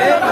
Yeah.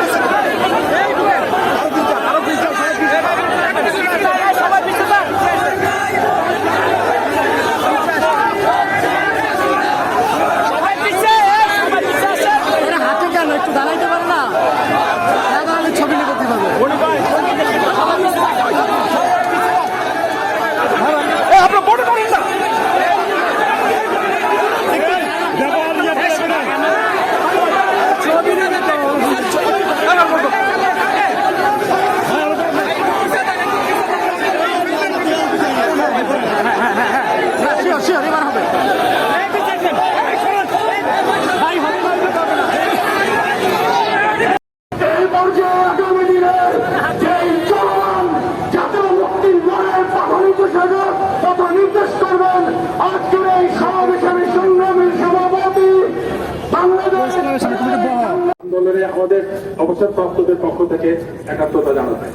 এখানে আমাদের অবসরপ্রাপ্তদের পক্ষ থেকে একাত্মতা জানাতে।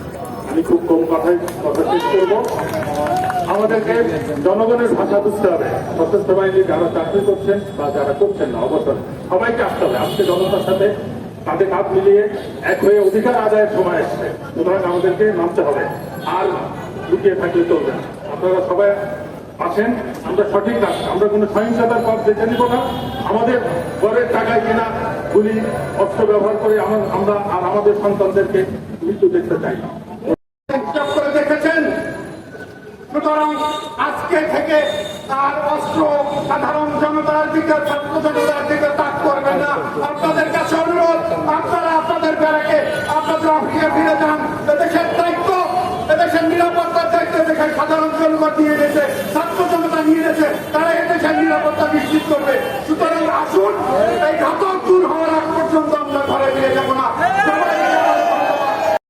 আমি খুব কম কথায় কথা শেষ করব। আমাদেরকে জনগণের ভাষা বুঝতে হবে। সশস্ত্র বাহিনী যারা চাকরি করছেন বা যারা করছেন না, অবসর। সবাইকে আসতে হবে। আজকে জনতার সাথে তাদের কাজ মিলিয়ে এক হয়ে অধিকার আদায়ের সময় এসছে। সুতরাং আমাদেরকে নামতে হবে। আর লুকিয়ে থাকলে চলবে না। আপনারা সবাই আসেন। আমরা সঠিক রাখছি আমরা কোনো সহিংসতার পথ বেছে নিব না। আমাদের ঘরের টাকায় কেনা গুলি অস্ত্র ব্যবহার করে আমরা- আর আমাদের সন্তানদেরকে মৃত্যু দেখতে চাই। দেখেছেন। সুতরাং আজকে থেকে তার অস্ত্র সাধারণ জনতার দিকে জনতার দিকে তাক করবে না। আপনাদের কাছে অনুরোধ, আপনারা আপনাদের ব্যারাকে, আপনাদের অফিসে ফিরে যান। এদেশের দায়িত্ব, এদেশের নিরাপত্তার দায়িত্ব সাধারণ জনগণ নিয়ে গেছে, ছাত্র জনতা নিয়ে গেছে।